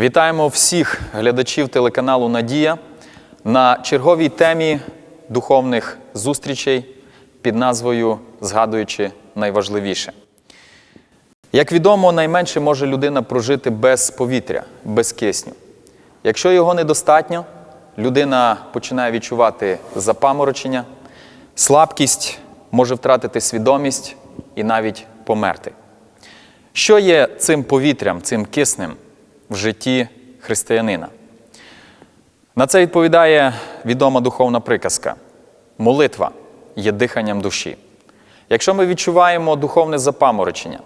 Вітаємо всіх глядачів телеканалу Надія на черговій темі духовних зустрічей під назвою Згадуючи найважливіше. Як відомо, найменше може людина прожити без повітря, без кисню. Якщо його недостатньо, людина починає відчувати запаморочення, слабкість, може втратити свідомість і навіть померти. Що є цим повітрям, цим киснем в житті християнина? На це відповідає відома духовна приказка: молитва є диханням душі. Якщо ми відчуваємо духовне запаморочення,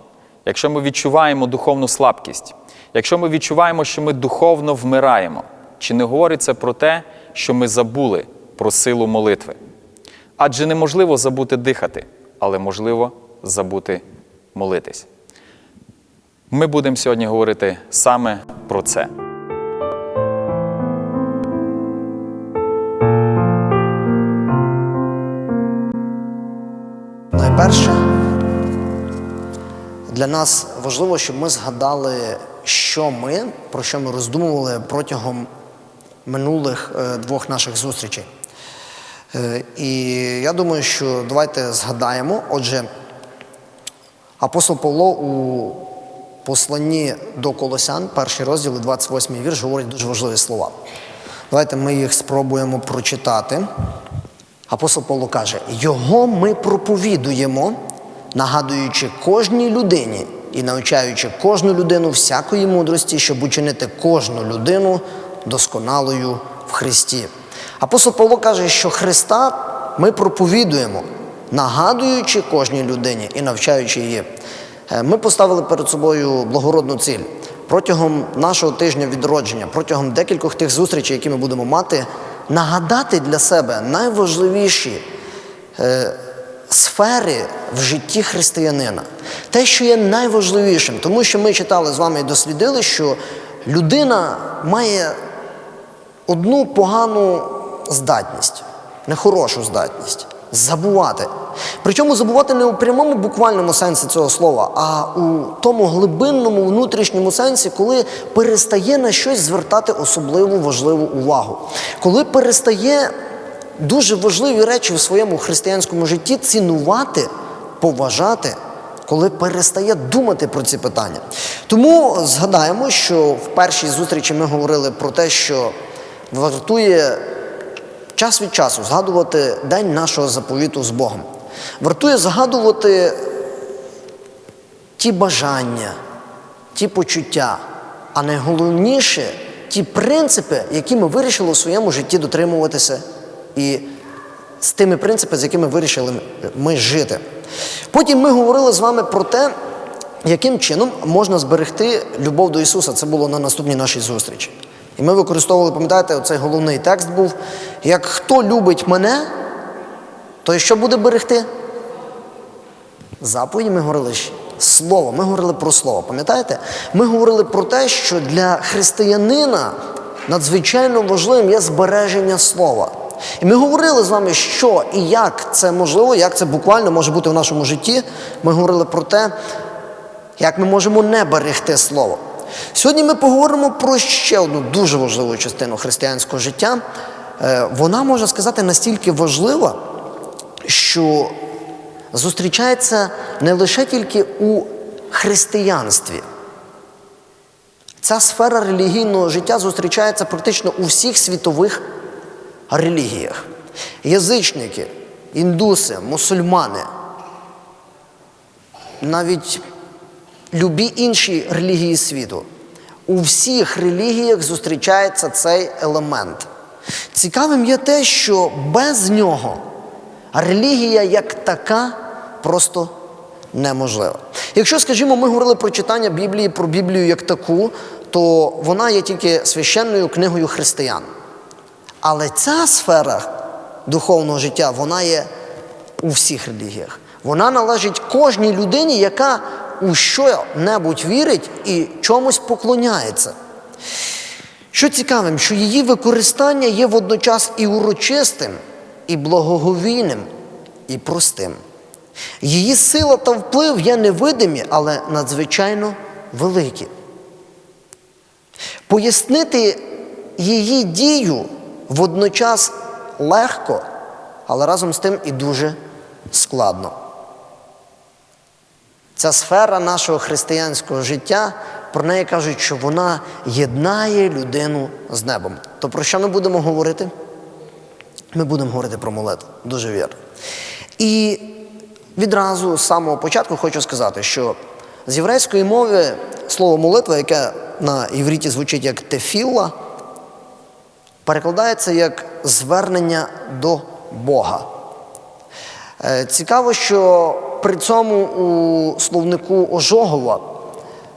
якщо ми відчуваємо духовну слабкість, якщо ми відчуваємо, що ми духовно вмираємо, чи не говорить це про те, що ми забули про силу молитви? Адже неможливо забути дихати, але можливо забути молитись. Ми будемо сьогодні говорити саме про це. Найперше, для нас важливо, щоб ми згадали, що ми, про що ми роздумували протягом минулих е, двох наших зустрічей. Е, І я думаю, що давайте згадаємо. Отже, апостол Павло у посланні до Колосян, перший розділ, 28 вірш, говорить дуже важливі слова. Давайте ми їх спробуємо прочитати. Апостол Павло каже: Його ми проповідуємо, нагадуючи кожній людині і навчаючи кожну людину всякої мудрості, щоб учинити кожну людину досконалою в Христі. Апостол Павло каже, що Христа ми проповідуємо, нагадуючи кожній людині і навчаючи її. Е, Ми поставили перед собою благородну ціль. Протягом нашого тижня відродження, протягом декількох тих зустрічей, які ми будемо мати, нагадати для себе найважливіші е, сфери в житті християнина. Те, що є найважливішим, тому що ми читали з вами і дослідили, що людина має одну погану здатність, нехорошу здатність забувати. Причому забувати не у прямому буквальному сенсі цього слова, а у тому глибинному внутрішньому сенсі, коли перестає на щось звертати особливу важливу увагу, коли перестає дуже важливі речі в своєму християнському житті цінувати, поважати. Коли перестає думати про ці питання. Тому згадаємо, що в першій зустрічі ми говорили про те, що вартує час від часу згадувати день нашого заповіту з Богом. Вартує згадувати ті бажання, ті почуття, а найголовніше ті принципи, які ми вирішили у своєму житті дотримуватися, і з тими принципами, з якими вирішили ми жити. Потім ми говорили з вами про те, яким чином можна зберегти любов до Ісуса. Це було на наступній нашій зустрічі. І ми використовували, пам'ятаєте, оцей головний текст був: як хто любить мене, той що буде берегти? Заповіді ми говорили слово, ми говорили про слово. Пам'ятаєте? Ми говорили про те, що для християнина надзвичайно важливим є збереження слова. І ми говорили з вами, що і як це можливо, як це буквально може бути в нашому житті. Ми говорили про те, як ми можемо не берегти слово. Сьогодні ми поговоримо про ще одну дуже важливу частину християнського життя. Е, Вона, можна сказати, настільки важлива, що зустрічається не лише тільки у християнстві. Ця сфера релігійного життя зустрічається практично у всіх світових релігіях. Язичники, індуси, мусульмани, навіть любі інші релігії світу. У всіх релігіях зустрічається цей елемент. Цікавим є те, що без нього релігія як така просто неможлива. Якщо, скажімо, ми говорили про читання Біблії, про Біблію як таку, то вона є тільки священною книгою християн. Але ця сфера духовного життя, вона є у всіх релігіях. Вона належить кожній людині, яка у що-небудь вірить і чомусь поклоняється. Що цікавим, що її використання є водночас і урочистим, і благоговійним, і простим. Її сила та вплив є невидимі, але надзвичайно великі. Пояснити її дію водночас легко, але разом з тим і дуже складно. Ця сфера нашого християнського життя, про неї кажуть, що вона єднає людину з небом. То про що ми будемо говорити? Ми будемо говорити про молитву. Дуже вірно. І відразу з самого початку хочу сказати, що з єврейської мови слово молитва, яке на івріті звучить як тефілла, перекладається як звернення до Бога. Е, Цікаво, що при цьому у словнику Ожогова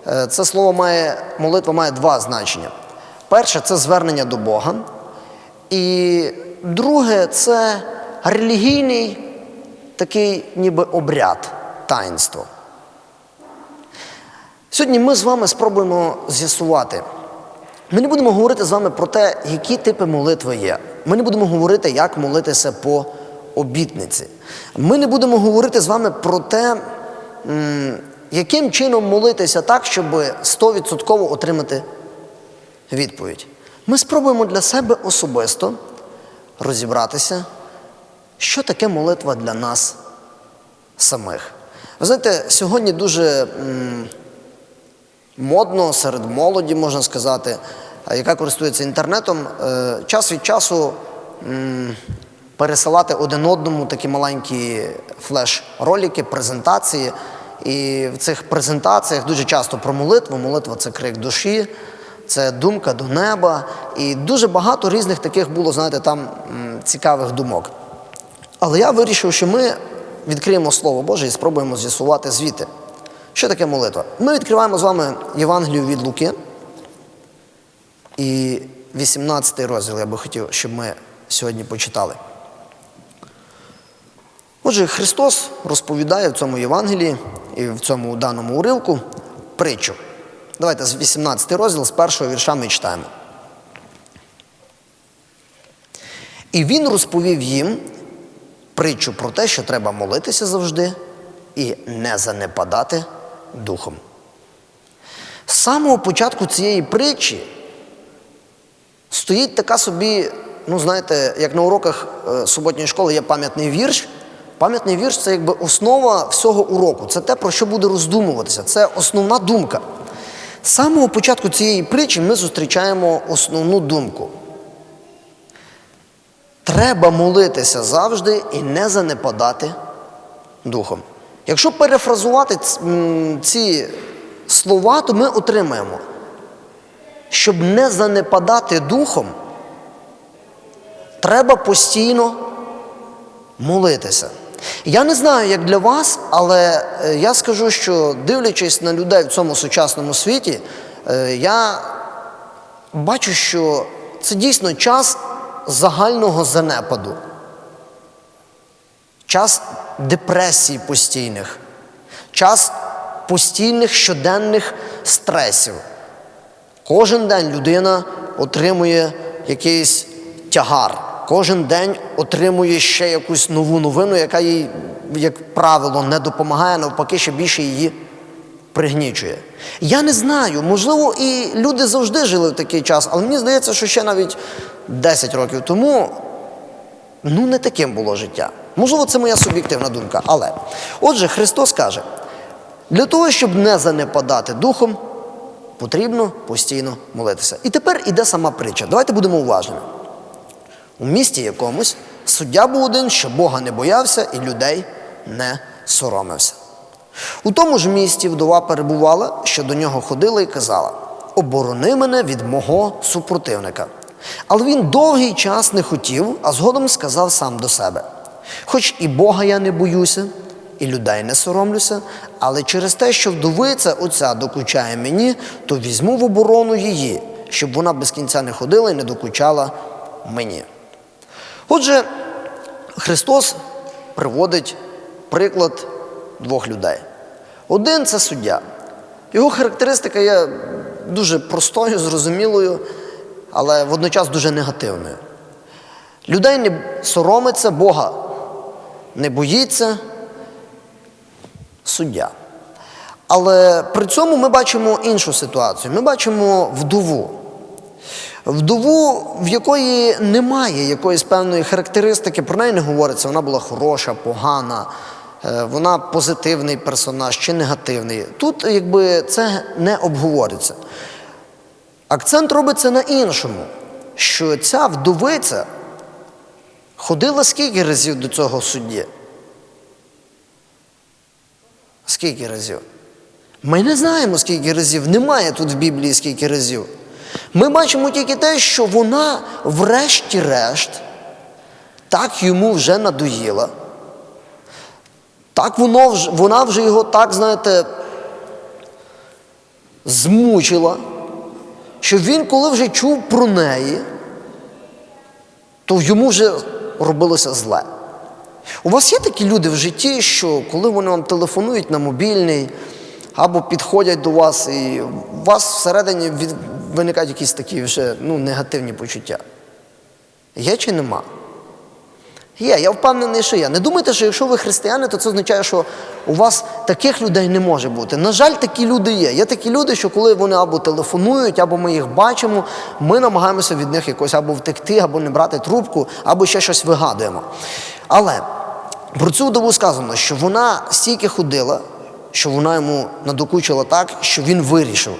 е, це слово має, молитва має два значення. Перше це звернення до Бога. І друге це релігійний такий ніби обряд, таїнство. Сьогодні ми з вами спробуємо з'ясувати. Ми не будемо говорити з вами про те, які типи молитви є. Ми не будемо говорити, як молитися по обітниці. Ми не будемо говорити з вами про те, яким чином молитися так, щоб 100% отримати відповідь. Ми спробуємо для себе особисто розібратися, що таке молитва для нас самих. Ви знаєте, сьогодні дуже модно серед молоді, можна сказати, яка користується інтернетом, е, час від часу пересилати один одному такі маленькі флеш-ролики, презентації. І в цих презентаціях дуже часто про молитву. Молитва це крик душі, це думка до неба. І дуже багато різних таких було, знаєте, там цікавих думок. Але я вирішив, що ми відкриємо Слово Боже і спробуємо з'ясувати звідти. Що таке молитва? Ми відкриваємо з вами Євангелію від Луки. І 18 розділ я би хотів, щоб ми сьогодні почитали. Отже, Христос розповідає в цьому Євангелії і в цьому даному уривку притчу. Давайте з 18 розділ, з першого вірша ми читаємо. І він розповів їм притчу про те, що треба молитися завжди і не занепадати духом. З самого початку цієї притчі стоїть така собі, ну знаєте, як на уроках е, суботньої школи є пам'ятний вірш. Пам'ятний вірш це якби основа всього уроку. Це те, про що буде роздумуватися. Це основна думка. З самого початку цієї притчі ми зустрічаємо основну думку. Треба молитися завжди і не занепадати духом. Якщо перефразувати ці слова, то ми отримаємо, щоб не занепадати духом, треба постійно молитися. Я не знаю, як для вас, але е, я скажу, що дивлячись на людей в цьому сучасному світі, е, я бачу, що це дійсно час загального занепаду, час депресій постійних, час постійних щоденних стресів. Кожен день людина отримує якийсь тягар. Кожен день отримує ще якусь нову новину, яка їй, як правило, не допомагає, навпаки, ще більше її пригнічує. Я не знаю, можливо, і люди завжди жили в такий час, але мені здається, що ще навіть 10 років тому ну не таким було життя. Можливо, це моя суб'єктивна думка. Але отже, Христос каже: для того, щоб не занепадати духом, потрібно постійно молитися. І тепер іде сама притча. Давайте будемо уважними. У місті якомусь суддя був один, що Бога не боявся і людей не соромився. У тому ж місті вдова перебувала, що до нього ходила і казала: Оборони мене від мого супротивника. Але він довгий час не хотів, а згодом сказав сам до себе: Хоч і Бога я не боюся, і людей не соромлюся, але через те, що вдовиця оця докучає мені, то візьму в оборону її, щоб вона без кінця не ходила і не докучала мені. Отже, Христос приводить приклад двох людей. Один це суддя. Його характеристика є дуже простою, зрозумілою, але водночас дуже негативною. Людей не соромиться, Бога не боїться суддя. Але при цьому ми бачимо іншу ситуацію. Ми бачимо вдову. Вдову, в якої немає якоїсь певної характеристики, про неї не говориться, вона була хороша, погана, е, вона позитивний персонаж чи негативний. Тут якби це не обговорюється. Акцент робиться на іншому, що ця вдовиця ходила скільки разів до цього судді? Скільки разів? Ми не знаємо, скільки разів. Немає тут в Біблії скільки разів. Ми бачимо тільки те, що вона, врешті-решт, так йому вже надоїла. Так воно вона вже його так, знаєте, змучила, що він, коли вже чув про неї, то йому вже робилося зле. У вас є такі люди в житті, що коли вони вам телефонують на мобільний або підходять до вас, і вас всередині виникають якісь такі вже ну, негативні почуття? Є чи нема? Є, я впевнений, що є. Не думайте, що якщо ви християни, то це означає, що у вас таких людей не може бути. На жаль, такі люди є. Є такі люди, що коли вони або телефонують, або ми їх бачимо, ми намагаємося від них якось або втекти, або не брати трубку, або ще щось вигадуємо. Але про цю вдову сказано, що вона стільки ходила, що вона йому надокучила так, що він вирішив.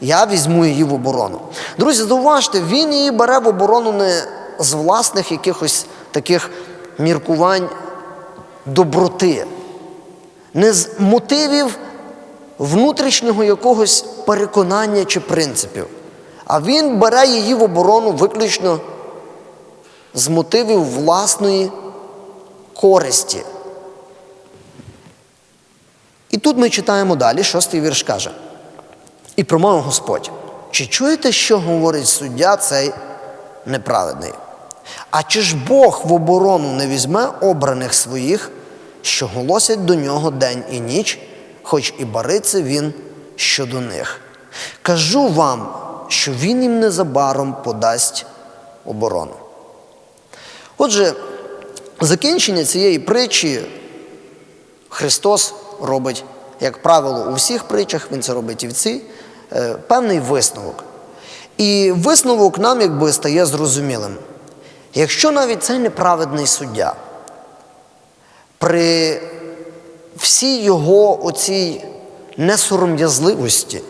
Я візьму її в оборону. Друзі, зауважте, він її бере в оборону не з власних якихось таких міркувань доброти, не з мотивів внутрішнього якогось переконання чи принципів. А він бере її в оборону виключно з мотивів власної користі. І тут ми читаємо далі, шостий вірш каже. І промовив Господь, чи чуєте, що говорить суддя цей неправедний? А чи ж Бог в оборону не візьме обраних своїх, що голосять до нього день і ніч, хоч і бариться він щодо них? Кажу вам, що він їм незабаром подасть оборону. Отже, закінчення цієї притчі Христос робить, як правило, у всіх притчах, Він це робить і в цій, певний висновок. І висновок нам якби стає зрозумілим. Якщо навіть цей неправедний суддя при всій його оцій несором'язливості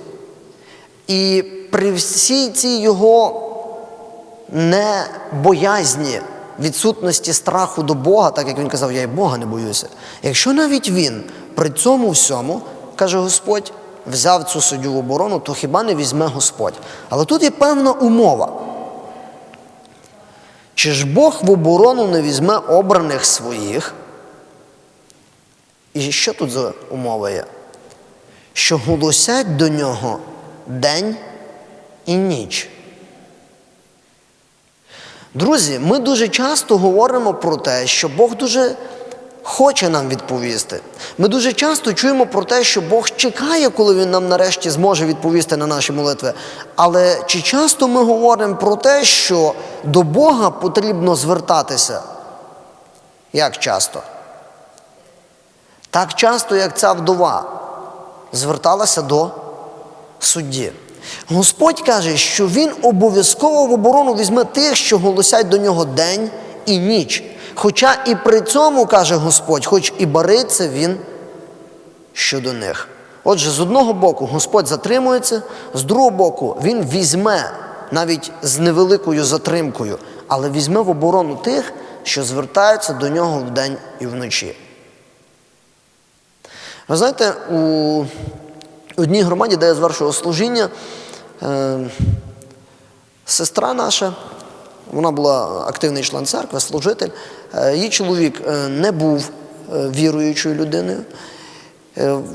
і при всій цій його небоязні відсутності страху до Бога, так як він казав, я і Бога не боюся. Якщо навіть він при цьому всьому, каже Господь, взяв цю суддю в оборону, то хіба не візьме Господь? Але тут є певна умова. Чи ж Бог в оборону не візьме обраних своїх? І що тут за умова є? Що голосять до нього день і ніч. Друзі, ми дуже часто говоримо про те, що Бог дуже хоче нам відповісти. Ми дуже часто чуємо про те, що Бог чекає, коли Він нам нарешті зможе відповісти на наші молитви. Але чи часто ми говоримо про те, що до Бога потрібно звертатися? Як часто? Так часто, як ця вдова зверталася до судді. Господь каже, що Він обов'язково в оборону візьме тих, що голосять до нього день і ніч. Хоча і при цьому, каже Господь, хоч і бариться він щодо них. Отже, з одного боку, Господь затримується, з другого боку, Він візьме навіть з невеликою затримкою, але візьме в оборону тих, що звертаються до нього вдень і вночі. Ви знаєте, у одній громаді, де я звершував служіння, е, сестра наша, вона була активний член церкви, служитель. Е, Її чоловік е, не був е, віруючою людиною.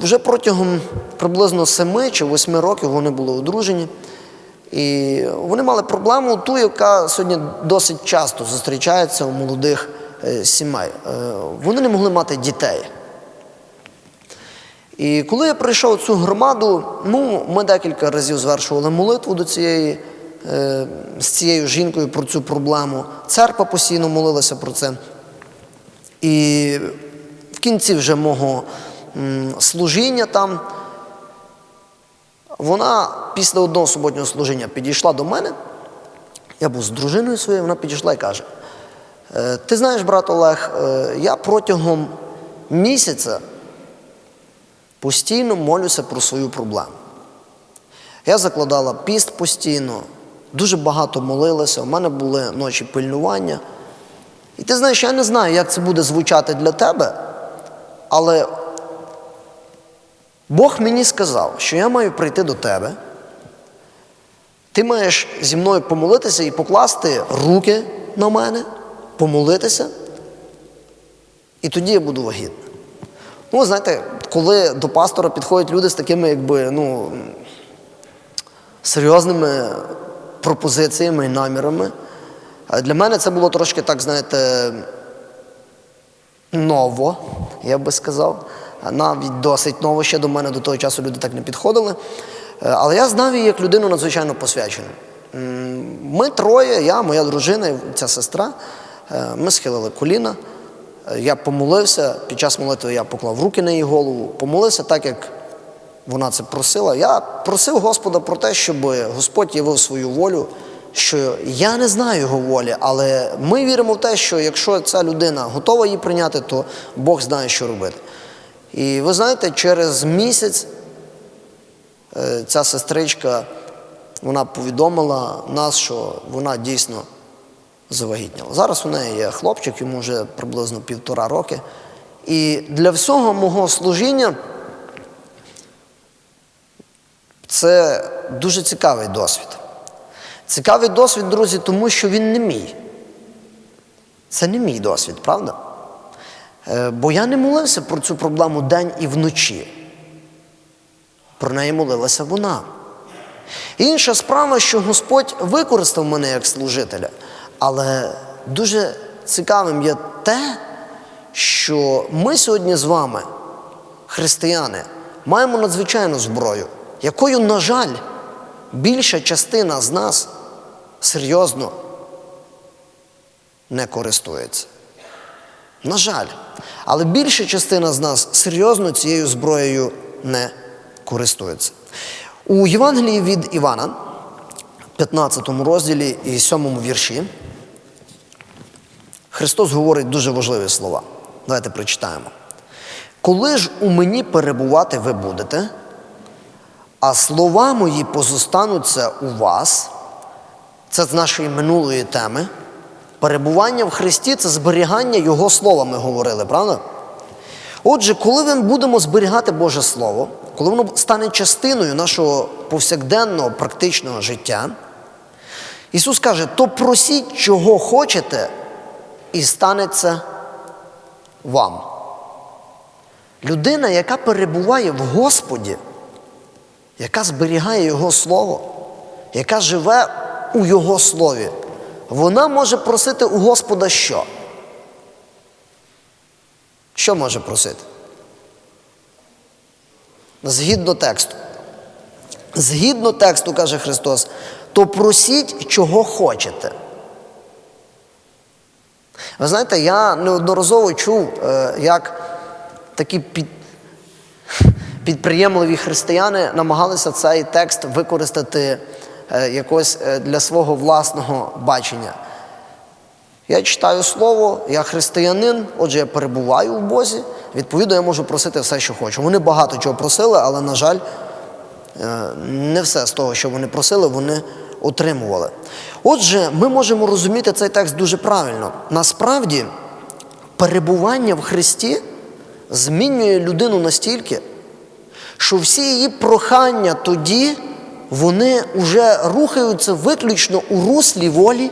Вже протягом приблизно семи чи восьми років вони були одружені. І вони мали проблему ту, яка сьогодні досить часто зустрічається у молодих сімей. Вони не могли мати дітей. І коли я прийшов в цю громаду, ну, ми декілька разів звершували молитву до цієї, з цією жінкою про цю проблему. Церква постійно молилася про це. І в кінці вже мого служіння там, вона після одного суботнього служіння підійшла до мене Я був з дружиною своєю, вона підійшла і каже: «Е, Ти знаєш, брат Олег, е, я протягом місяця постійно молюся про свою проблему. Я закладала піст постійно, дуже багато молилася, у мене були ночі пильнування. І ти знаєш, я не знаю, як це буде звучати для тебе, але Бог мені сказав, що я маю прийти до тебе. Ти маєш зі мною помолитися і покласти руки на мене, помолитися, і тоді я буду вагітна. Ну, знаєте, коли до пастора підходять люди з такими, якби, ну, серйозними пропозиціями і намірами, для мене це було трошки так, знаєте, ново, я би сказав. Навіть досить ново ще до мене до того часу люди так не підходили. Е, Але я знав її як людину надзвичайно посвячену. Ми троє, я, моя дружина ця сестра, е, ми схилили коліна. Е, Я помолився, під час молитви я поклав руки на її голову, помолився так, як вона це просила. Я просив Господа про те, щоб Господь явив свою волю, що я не знаю його волі, але ми віримо в те, що якщо ця людина готова її прийняти, то Бог знає, що робити. І ви знаєте, через місяць е, ця сестричка вона повідомила нас, що вона дійсно завагітніла. Зараз у неї є хлопчик, йому вже приблизно півтора роки. І для всього мого служіння це дуже цікавий досвід. Цікавий досвід, друзі, тому що він не мій. Це не мій досвід, правда? Е, Бо я не молився про цю проблему день і вночі. Про неї молилася вона. Інша справа, що Господь використав мене як служителя, але дуже цікавим є те, що ми сьогодні з вами, християни, маємо надзвичайну зброю, якою, на жаль, більша частина з нас серйозно не користується. На жаль, але більша частина з нас серйозно цією зброєю не користується. У Євангелії від Івана, 15 розділі і 7 вірші, Христос говорить дуже важливі слова. Давайте прочитаємо. Коли ж у мені перебувати ви будете, а слова мої позостануться у вас, це з нашої минулої теми. Перебування в Христі це зберігання Його слова, ми говорили, правда? Отже, коли ми будемо зберігати Боже Слово, коли воно стане частиною нашого повсякденного практичного життя, Ісус каже, то просіть, чого хочете, і станеться вам. Людина, яка перебуває в Господі, яка зберігає Його Слово, яка живе у Його Слові, вона може просити у Господа що? Що може просити? Згідно тексту. Згідно тексту, каже Христос, то просіть, чого хочете. Ви знаєте, я неодноразово чув, е, як такі під, підприємливі християни намагалися цей текст використати е, якось е, для свого власного бачення. Я читаю слово, я християнин, отже, я перебуваю в Бозі. Відповідно, я можу просити все, що хочу. Вони багато чого просили, але, на жаль, е, не все з того, що вони просили, вони отримували. Отже, ми можемо розуміти цей текст дуже правильно. Насправді, перебування в Христі змінює людину настільки, що всі її прохання тоді вони вже рухаються виключно у руслі волі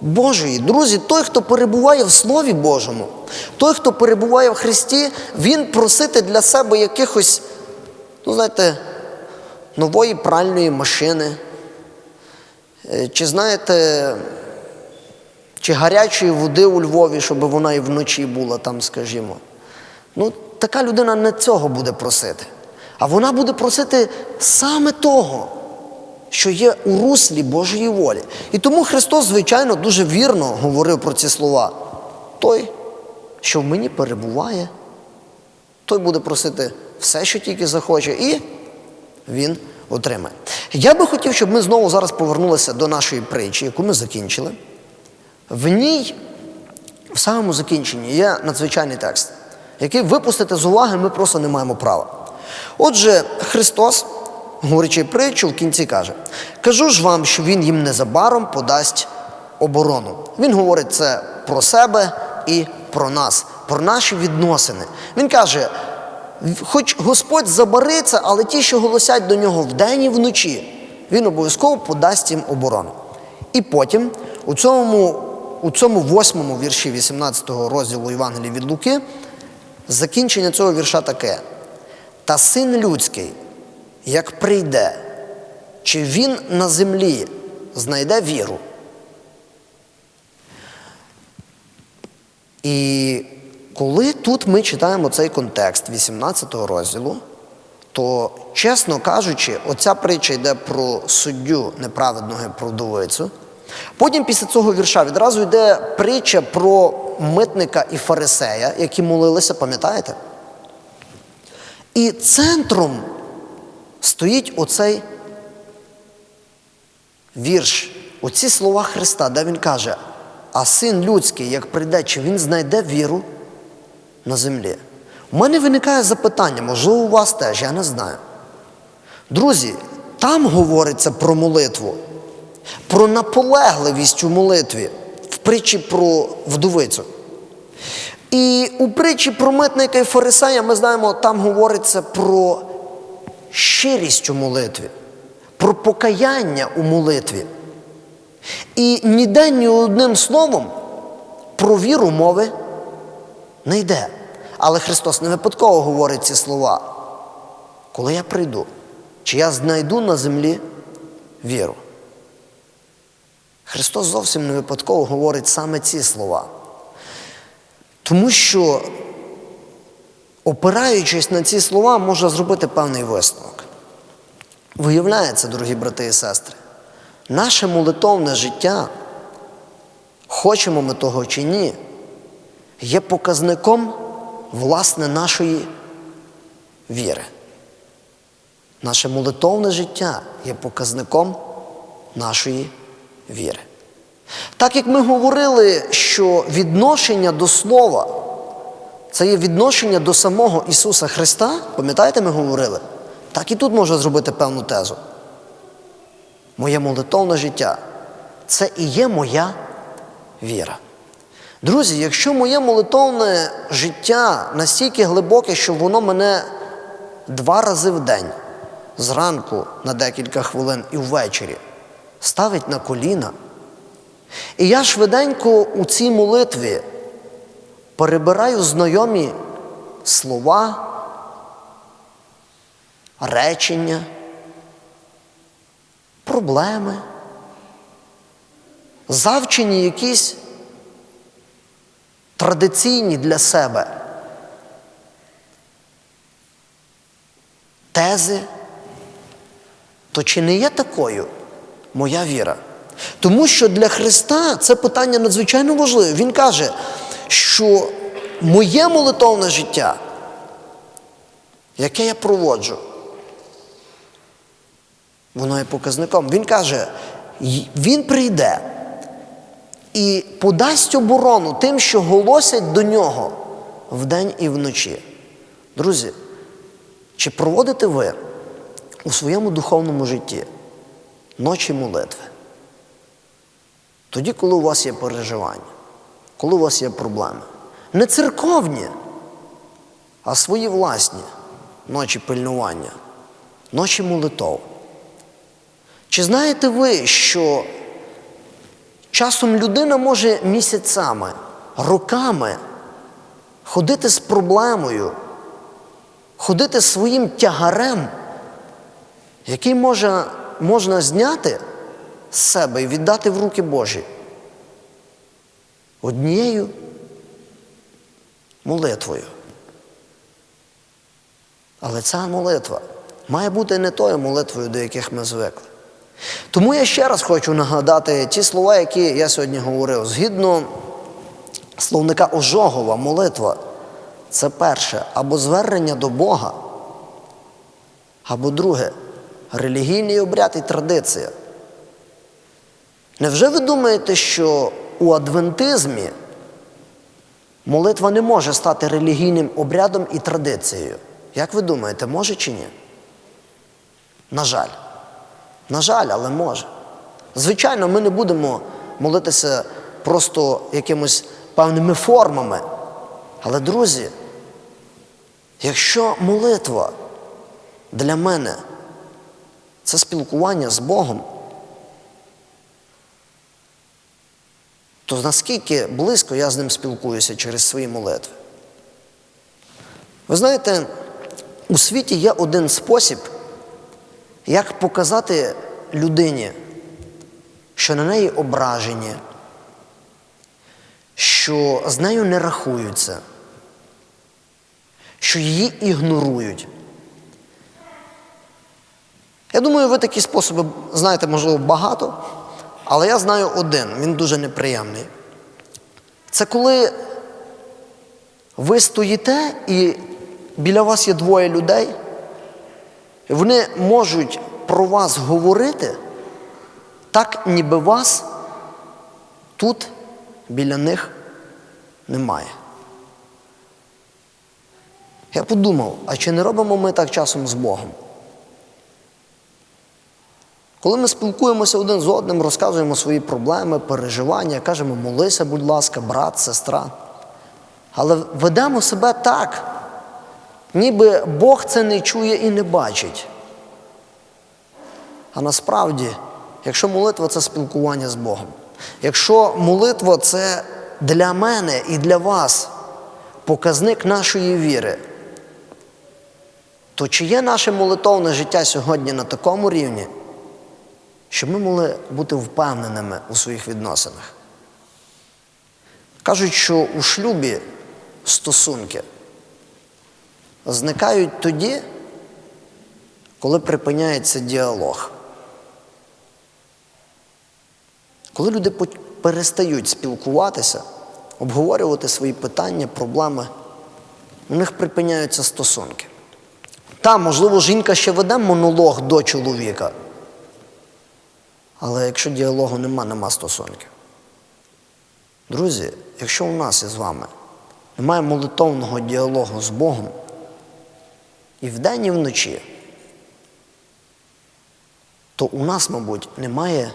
Божої. Друзі, той, хто перебуває в Слові Божому, той, хто перебуває в Христі, він просити для себе якихось, ну знаєте, нової пральної машини. Е, Чи знаєте, чи гарячої води у Львові, щоб вона і вночі була там, скажімо. Ну, така людина не цього буде просити. А вона буде просити саме того, що є у руслі Божої волі. І тому Христос, звичайно, дуже вірно говорив про ці слова. Той, що в мені перебуває, той буде просити все, що тільки захоче, і він отримає. Я би хотів, щоб ми знову зараз повернулися до нашої притчі, яку ми закінчили. В ній, в самому закінченні, є надзвичайний текст, який випустити з уваги ми просто не маємо права. Отже, Христос, говорячи притчу, в кінці каже: Кажу ж вам, що Він їм незабаром подасть оборону. Він говорить це про себе і про нас, про наші відносини. Він каже: хоч Господь забариться, але ті, що голосять до нього вдень і вночі, він обов'язково подасть їм оборону. І потім, у цьому, у цьому восьмому вірші 18 розділу Євангелії від Луки, закінчення цього вірша таке: Та син людський, як прийде, чи він на землі знайде віру? І коли тут ми читаємо цей контекст 18 розділу, то, чесно кажучи, оця притча йде про суддю неправедного і про вдовицю. Потім після цього вірша відразу йде притча про митника і фарисея, які молилися, пам'ятаєте? І центром стоїть оцей вірш, оці слова Христа, де він каже: а син людський, як прийде, чи він знайде віру на землі? У мене виникає запитання, можливо, у вас теж, я не знаю. Друзі, там говориться про молитву, про наполегливість у молитві в притчі про вдовицю. І у притчі про митника і фарисея ми знаємо, там говориться про щирість у молитві, про покаяння у молитві. І ніде ні одним словом про віру мови не йде. Але Христос не випадково говорить ці слова. Коли я прийду, чи я знайду на землі віру? Христос зовсім не випадково говорить саме ці слова. Тому що, опираючись на ці слова, можна зробити певний висновок. Виявляється, дорогі брати і сестри, наше молитовне життя, хочемо ми того чи ні, є показником власне нашої віри. Наше молитовне життя є показником нашої віри. Так як ми говорили, що відношення до Слова це є відношення до самого Ісуса Христа, пам'ятаєте, ми говорили? Так і тут можна зробити певну тезу. Моє молитовне життя це і є моя віра. Друзі, якщо моє молитовне життя настільки глибоке, що воно мене два рази в день, зранку на декілька хвилин і ввечері, ставить на коліна, і я швиденько у цій молитві перебираю знайомі слова, речення, проблеми, завчені якісь традиційні для себе тези, то чи не є такою моя віра? Тому що для Христа це питання надзвичайно важливе. Він каже, що моє молитовне життя, яке я проводжу, воно є показником. Він каже, він прийде і подасть оборону тим, що голосять до нього вдень і вночі. Друзі, чи проводите ви у своєму духовному житті ночі молитви? Тоді, коли у вас є переживання, коли у вас є проблеми. Не церковні, а свої власні ночі пильнування, ночі молитов. Чи знаєте ви, що часом людина може місяцями, роками ходити з проблемою, ходити своїм тягарем, який може, можна зняти себе і віддати в руки Божі? Однією молитвою. Але ця молитва має бути не тою молитвою, до яких ми звикли. Тому я ще раз хочу нагадати ті слова, які я сьогодні говорив. Згідно словника Ожогова, молитва це перше або звернення до Бога, або друге релігійний обряд і традиція. Невже ви думаєте, що у адвентизмі молитва не може стати релігійним обрядом і традицією? Як ви думаєте, може чи ні? На жаль. На жаль, але може. Звичайно, ми не будемо молитися просто якимось певними формами. Але, друзі, якщо молитва для мене це спілкування з Богом, то наскільки близько я з ним спілкуюся через свої молитви? Ви знаєте, у світі є один спосіб, як показати людині, що на неї ображені, що з нею не рахуються, що її ігнорують. Я думаю, ви такі способи знаєте, можливо, багато, але я знаю один, він дуже неприємний. Це коли ви стоїте і біля вас є двоє людей, вони можуть про вас говорити так, ніби вас тут біля них немає. Я подумав, а чи не робимо ми так часом з Богом? Коли ми спілкуємося один з одним, розказуємо свої проблеми, переживання, кажемо, молися, будь ласка, брат, сестра. Але ведемо себе так, ніби Бог це не чує і не бачить. А насправді, якщо молитва це спілкування з Богом, якщо молитва це для мене і для вас показник нашої віри, то чи є наше молитовне життя сьогодні на такому рівні, щоб ми могли бути впевненими у своїх відносинах? Кажуть, що у шлюбі стосунки зникають тоді, коли припиняється діалог. Коли люди перестають спілкуватися, обговорювати свої питання, проблеми, у них припиняються стосунки. Там, можливо, жінка ще веде монолог до чоловіка. Але якщо діалогу нема, нема стосунків. Друзі, якщо у нас із вами немає молитовного діалогу з Богом, і вдень, і вночі, то у нас, мабуть, немає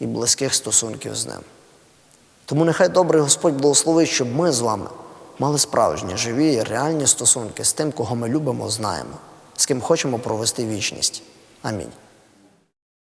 і близьких стосунків з ним. Тому нехай добрий Господь благословить, щоб ми з вами мали справжні, живі, реальні стосунки з тим, кого ми любимо, знаємо, з ким хочемо провести вічність. Амінь.